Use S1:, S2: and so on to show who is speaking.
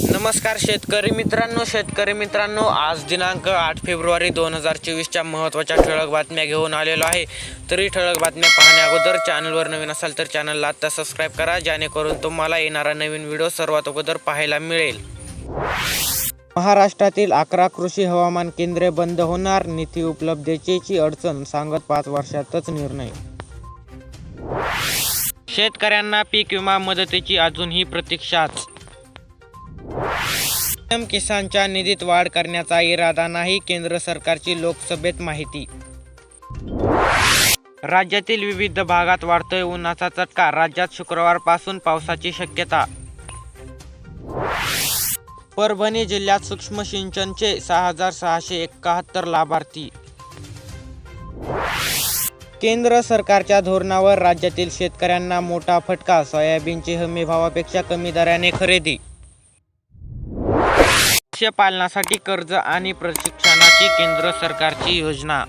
S1: नमस्कार शेतकरी मित्रांनो शेतकरी मित्रांनो आज दिनांक आठ फेब्रुवारी दोन हजार चोवीसच्या महत्त्वाच्या ठळक बातम्या घेऊन आलेलो आहे. तरी ठळक बातम्या पाहण्या अगोदर चॅनलवर नवीन असाल तर चॅनलला आत्ता सबस्क्राईब करा जेणेकरून तुम्हाला येणारा नवीन व्हिडिओ सर्वात अगोदर पाहायला मिळेल. महाराष्ट्रातील अकरा कृषी हवामान केंद्रे बंद होणार निधी उपलब्धतेची अडचण सांगत पाच वर्षातच निर्णय. शेतकऱ्यांना पीक विमा मदतीची अजूनही प्रतीक्षाच पीएम किसानच्या निधीत वाढ करण्याचा इरादा नाही केंद्र सरकारची लोकसभेत माहिती. राज्यातील विविध भागात वाढतोय उन्हाचा चटका राज्यात शुक्रवारपासून पावसाची शक्यता. परभणी जिल्ह्यात सूक्ष्म सिंचनचे सहा हजार सहाशे एकाहत्तर लाभार्थी. केंद्र सरकारच्या धोरणावर राज्यातील शेतकऱ्यांना मोठा फटका सोयाबीनची हमी भावापेक्षा कमी दराने खरेदी. मत्स्यपालनासाठी कर्ज आणि प्रशिक्षणाची केंद्र सरकारची योजना